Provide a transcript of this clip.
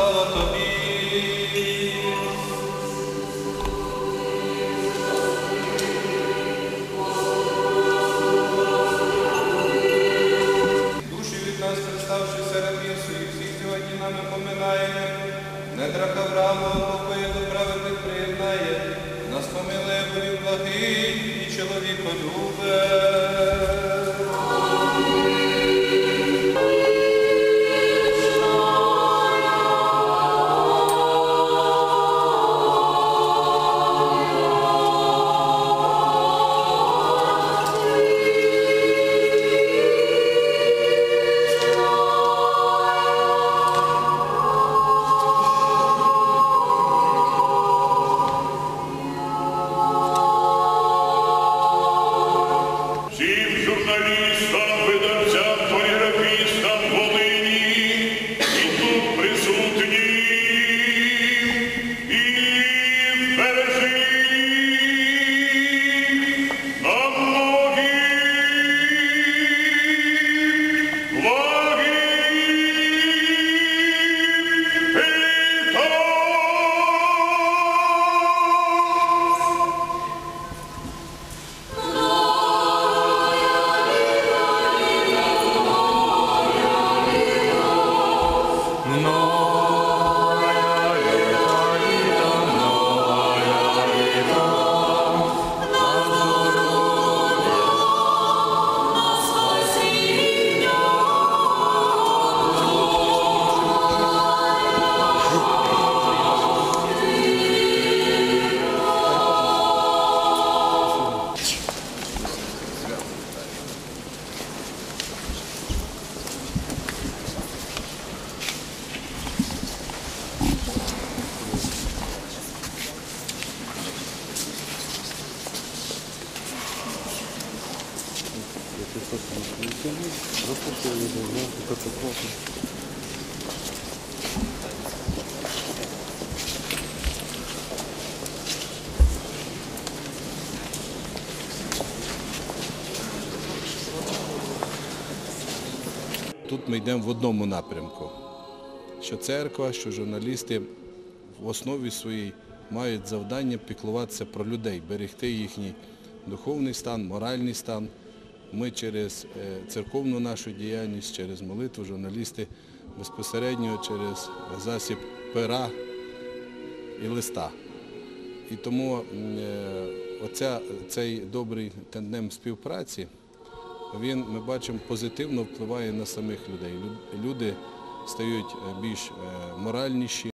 слава тобі. Душі від нас, представши серед своїх всіх сьогодні нами поминаємо. Недраха Авраама, покоє до праведних приєднає, нас помилує, бо він благий і чоловіколюбе. Всім Тут ми йдемо в одному напрямку. Що церква, що журналісти в основі своїй мають завдання піклуватися про людей, берегти їхній духовний стан, моральний стан. Ми через е, церковну нашу діяльність, через молитву, журналісти безпосередньо через засіб пера і листа. І тому е, оця, цей добрий тандем співпраці, він, ми бачимо, позитивно впливає на самих людей. Люди стають е, більш моральніші,